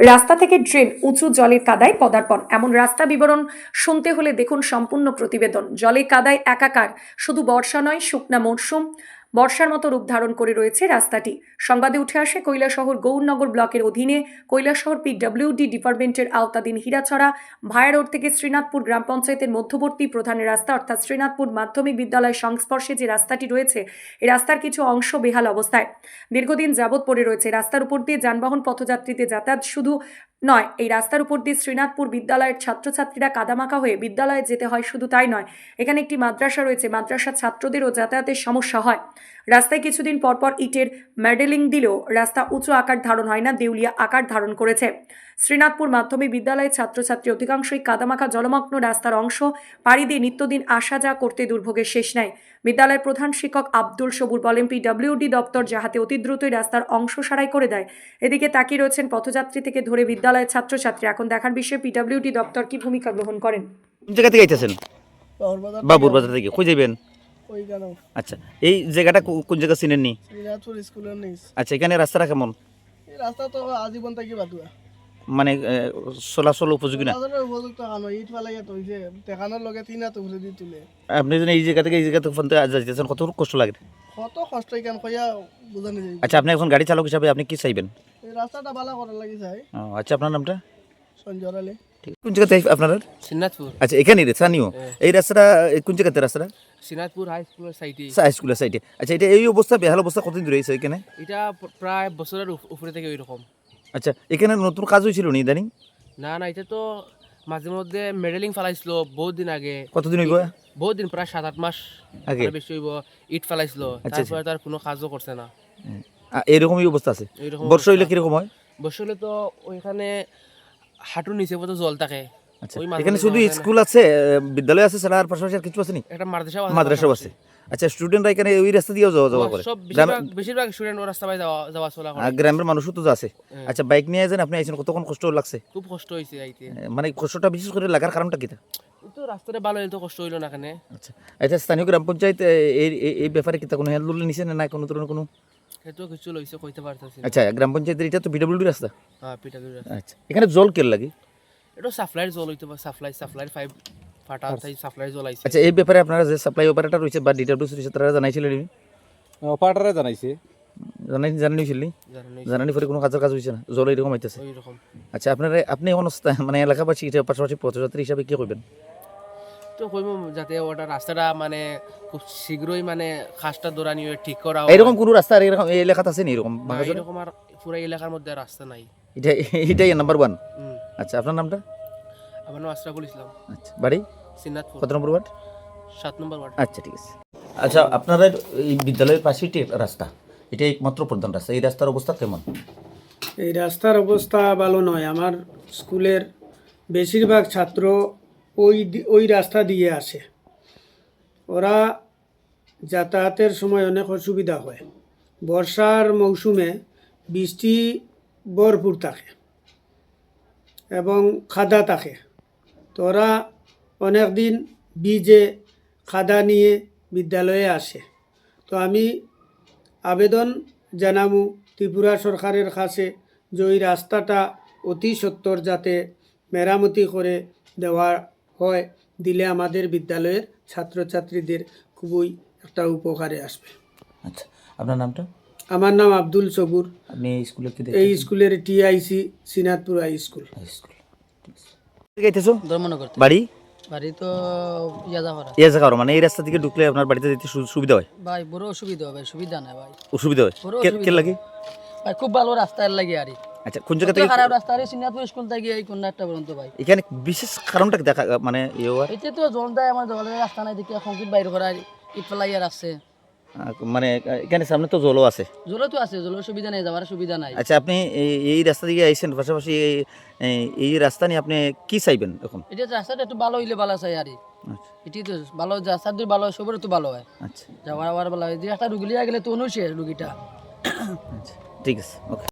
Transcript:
রাস্তা থেকে ড্রেন উঁচু জলের কাদায় পদার্পণ। এমন রাস্তা বিবরণ শুনতে হলে দেখুন সম্পূর্ণ প্রতিবেদন। জলে কাদায় একাকার। শুধু বর্ষা নয়, শুকনা মরশুম বর্ষার মতো রূপ ধারণ করে রয়েছে রাস্তাটি। সংবাদে উঠে আসে, কৈলাসহর গৌরনগর ব্লকের অধীনে কৈলাসহর পিডব্লিউডি ডিপার্টমেন্টের আওতাধীন হীরাছড়া ভায়া রোড থেকে শ্রীনাথপুর গ্রাম পঞ্চায়েতের মধ্যবর্তী প্রধান রাস্তা অর্থাৎ শ্রীনাথপুর মাধ্যমিক বিদ্যালয় সংস্পর্শে যে রাস্তাটি রয়েছে এই রাস্তার কিছু অংশ বেহাল অবস্থায়। দীর্ঘদিন যাবৎ পড়ে রয়েছে রাস্তার উপর দিয়ে যানবাহন পথযাত্রীতে যাতায়াত শুধু নয়, এই রাস্তার উপর দিয়ে শ্রীনাথপুর বিদ্যালয়ের ছাত্রছাত্রীরা কাদামাখা হয়ে বিদ্যালয়ে যেতে হয় শুধু তাই নয়, এখানে একটি মাদ্রাসা রয়েছে। মাদ্রাসার ছাত্রদেরও যাতায়াতের সমস্যা হয়। রাস্তায় কিছুদিন পরপর ইটের মেডেলিং দিলেও রাস্তা উঁচু আকার ধারণ হয় না দেউলিয়া আকার ধারণ করেছে। শ্রীনাথপুর মাধ্যমিক বিদ্যালয়ের ছাত্রছাত্রী অধিকাংশই কাদামাখা জলমগ্ন রাস্তার অংশ পাড়ি দিয়ে নিত্যদিন আসা যা করতে দুর্ভোগের শেষ নাই। বিদ্যালয়ের প্রধান শিক্ষক আব্দুল সবুর বলেন পিডব্লিউডি দপ্তর যাহাতে অতি দ্রুতই রাস্তার অংশ সারাই করে দেয় এদিকে তাকিয়ে রয়েছেন পথযাত্রী থেকে ধরে বিদ্যালয়ের ছাত্রছাত্রী। এখন দেখার বিষয়ে পিডব্লিউডি দপ্তর কি ভূমিকা গ্রহণ করেন? জায়গা থেকে আইতেছেন? বাবুর বাজার থেকে। কই যাবেন আচ্ছা এই জায়গাটা কোন জায়গা চিনেননি শ্রীনাথপুর স্কুলের নিস আচ্ছা এখানে রাস্তাটা কেমন? এই রাস্তা তো আজীবন থাকি বাতুয়া মানে চলাচল উপযোগী না? আপনি এই জায়গা থেকে এই জায়গা থেকে ফোন যাইতেছেন কত কষ্ট লাগে? কত কষ্ট কেন কইয়া বুঝানি যাই আচ্ছা আপনি এখন গাড়ি চালক হিসাবে আপনি কি চাইবেন? এই রাস্তাটা ভালো করার লাগি চাই। আচ্ছা আপনার নামটা? সঞ্জয় আলী। কোন জায়গাতে আপনার শ্রীনাথপুর আচ্ছা এখানে স্থানীয়। এই রাস্তাটা কোন জায়গাতে রাস্তাটা? শ্রীনাথপুর হাই স্কুলের সাইডে হাই স্কুলের সাইডে আচ্ছা এটা এই অবস্থা বেহাল অবস্থা কতদিন ধরে হয়েছে এখানে? এটা প্রায় বছরের উপরে থেকে ওইরকম। আচ্ছা এখানে নতুন কাজ হয়েছিল নি ইদানিং? না না এটা তো মাঝে মধ্যে মেডেলিং ফেলাইছিল বহুত দিন আগে। কতদিন হইব? বহুত দিন প্রায় সাত আট মাস আগে? বেশি হইব ইট ফেলাইছিল। আচ্ছা, তারপরে তার কোনো কাজও করছে না। আ, এরকমই অবস্থা আছে? বর্ষা হইলে কীরকম হয়? বসে হলে তো ওইখানে নিচে পর্যন্ত জল থাকে। আচ্ছা এখানে শুধু। স্কুল আছে বিদ্যালয় আছে ছাড়া আর পাশাপাশি আর কিছু আছে নি? একটা মাদ্রাসা আছে আচ্ছা স্টুডেন্টরা এখানে ওই রাস্তা যাওয়া যাওয়া করে। বেশিরভাগ স্টুডেন্ট ও রাস্তা যাওয়া যাওয়া চলা করে। গ্রামের মানুষও তো আছে আচ্ছা বাইক নিয়ে যান আপনি আইছেন কতক্ষণ কষ্ট লাগছে? খুব কষ্ট হয়েছে আইতে মানে কষ্টটা বিশেষ করে লাগার কারণটা কি তো রাস্তাটা ভালো তো কষ্ট হইল না এখানে আচ্ছা আচ্ছা স্থানীয় গ্রাম পঞ্চায়েত এই এই- ব্যাপারে কি কোনো হ্যান্ডল নিছে না কোনো ধরনের কোনো সেটাও কিছু লইছে কইতে পারতেছি আচ্ছা গ্রাম পঞ্চায়েতের এটা তো পিডব্লিউডি রাস্তা হ্যাঁ পিঠাগুড়ি রাস্তা আচ্ছা এখানে জল কেন লাগে? এটা সাপ্লাইয়ের জল হইতে পারে সাপ্লাই সাপ্লাইয়ের পাইপ ফাটা তাই সাপ্লাইয়ের জল আইছে আচ্ছা এই ব্যাপারে আপনারা যে সাপ্লাই অপারেটর রয়েছে বা ডিডব্লিউসি রয়েছে তারা জানাইছিলেন নি? অপারেটারে জানাইছে। জানাই জানানি ছিলেন জানেন জানানি পরে কোনো কাজের কাজ হয়েছে না? জল এরকম আইতেছে ওই আচ্ছা আপনারা আপনি স্তা- মানে এলাকাবাসী পাশাপাশি পথযাত্রী হিসাবে কি করবেন তো কইব যাতে ওটা রাস্তাটা মানে খুব শীঘ্রই মানে খাসটা দৌড়ানি হয়ে ঠিক করা হয়। এরকম কোনো রাস্তা এরকম এই এলাকাতে আছে নি এরকম? এরকম আর পুরো এলাকার মধ্যে আর রাস্তা নাই। এটা এটাই নাম্বার ওয়ান আচ্ছা আপনার নামটা? আমার নাম আশরাফুল ইসলাম। আচ্ছা বাড়ি? সিন্নাথপুর কত নম্বর ওয়ার্ড? সাত নম্বর ওয়ার্ড। আচ্ছা ঠিক আছে। আচ্ছা আপনারা এই বিদ্যালয়ের পাশেই রাস্তা। এটা একমাত্র প্রধান রাস্তা। এই রাস্তার অবস্থা কেমন? এই রাস্তার অবস্থা ভালো নয়। আমার স্কুলের বেশিরভাগ ছাত্র ওই ওই রাস্তা দিয়ে আসে। ওরা যাতায়াতের সময় অনেক অসুবিধা হয়। বর্ষার মৌসুমে বৃষ্টি ভরপুর থাকে এবং খাদা থাকে। তো ওরা অনেক দিন বীজে খাদা নিয়ে বিদ্যালয়ে আসে। তো আমি আবেদন জানামু ত্রিপুরা সরকারের কাছে যে ওই রাস্তাটা অতি সত্বর যাতে মেরামতি করে দেওয়া হয় দিলে আমাদের বিদ্যালয়ের ছাত্রছাত্রীদের খুবই একটা উপকারে আসবে। আচ্ছা আপনার নামটা? আমার নাম আব্দুল সবুর। আপনি এই স্কুলে কি এই স্কুলের T I C Sinatpur high school. School. গাইতেছো? Dharmanagar. বাড়ি? বাড়ি তো ইয়াদাপাড়া এই মানে এই রাস্তা থেকে ঢুকলে আপনার বাড়িতে যেতে সু- সুবিধা হয়? ভাই বড় অসুবিধা ভাই সুবিধা নাই ভাই। অসুবিধা হয়? বড় কে- লাগে? ভাই খুব ভালো রাস্তা লাগে আর আচ্ছা কোন জায়গা থেকে খারাপ রাস্তা আর সিন্নাথপুর স্কুল থেকে এই কোন একটা পর্যন্ত ভাই। এখানে বিশেষ কারণটা দেখা মানে ইয়ে হওয়ার এতে তো জল দেয় আমার জলের রাস্তা নাই দেখি কংক্রিট বাইর করা ইট ফেলাইয়ার আছে। মানে এখানে সামনে তো জলও আছে। জলও তো আছে জলের সুবিধা নেই যাওয়ার সুবিধা নাই। আচ্ছা আপনি এই- রাস্তা দিকে আইছেন পাশাপাশি এই- এই- রাস্তা নিয়ে আপনি কি চাইবেন এখন? এটা রাস্তাটা একটু ভালো হইলে ভালো চাই আর আচ্ছা। এটি তো ভালো রাস্তা দিয়ে ভালো হয় সবের তো ভালো হয়। আচ্ছা। যাওয়ার আবার ভালো হয়। যে একটা রুগী গেলে তো অনু শেষ রুগীটা। আচ্ছা ঠিক আছে ওকে।